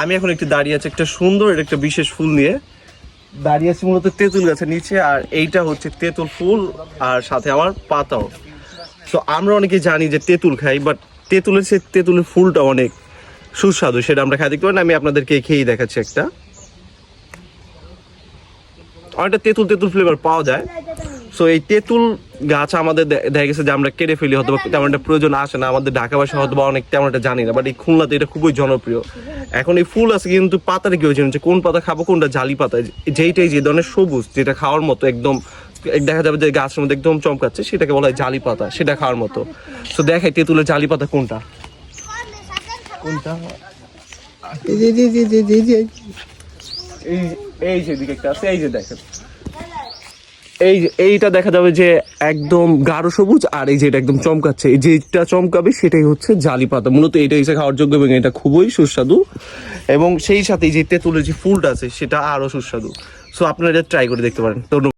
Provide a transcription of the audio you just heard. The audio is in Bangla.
আমি এখন একটু দাঁড়িয়ে আছি, একটা সুন্দর একটা বিশেষ ফুল নিয়ে। দাঁড়িয়ে আছি মূলত তেঁতুল গাছের নিচে, আর এইটা হচ্ছে তেঁতুল ফুল, আর সাথে আমার পাতাও। তো আমরা অনেকে জানি যে তেঁতুল খাই বাট তেঁতুলের সে তেঁতুলের ফুলটা অনেক সুস্বাদু, সেটা আমরা খাই। দেখতে পারেন, আমি আপনাদেরকে খেয়েই দেখাচ্ছি একটা। অনেকটা তেঁতুল তেঁতুল ফ্লেভার পাওয়া যায়। সো এই তেঁতুল গাছ আমাদের দেখা গেছে যে আমরা কেটে ফেলি হয়তো তেমন একটা প্রয়োজন আসে না আমাদের ঢাকা বাসা হয়তো বা অনেক তেমন একটা জানি না বাট এই খুলনাতে এটা খুবই জনপ্রিয় এখন এই ফুল আছে কিন্তু পাতাটা কি হয়েছে কোন পাতা খাব কোনটা জালি পাতা যেইটাই যে ধরনের সবুজ যেটা খাওয়ার মতো একদম দেখা যাবে যে গাছের মধ্যে একদম চমকাচ্ছে সেটাকে বলা হয় জালি পাতা সেটা খাওয়ার মতো তো দেখাই তেঁতুলের জালি পাতা কোনটা কোনটা এই যে এই যে দেখেন এই এইটা দেখা যাবে যে একদম গাঢ় সবুজ আর এই যেটা একদম চমকাচ্ছে। এই যেটা চমকাবে সেটাই হচ্ছে জালি পাতা। মূলত এটা হিসেবে খাওয়ার যোগ্য এবং এটা খুবই সুস্বাদু। এবং সেই সাথে যে তেঁতুলের যে ফুলটা আছে, সেটা আরও সুস্বাদু। সো আপনারা এটা ট্রাই করে দেখতে পারেন। ধন্যবাদ।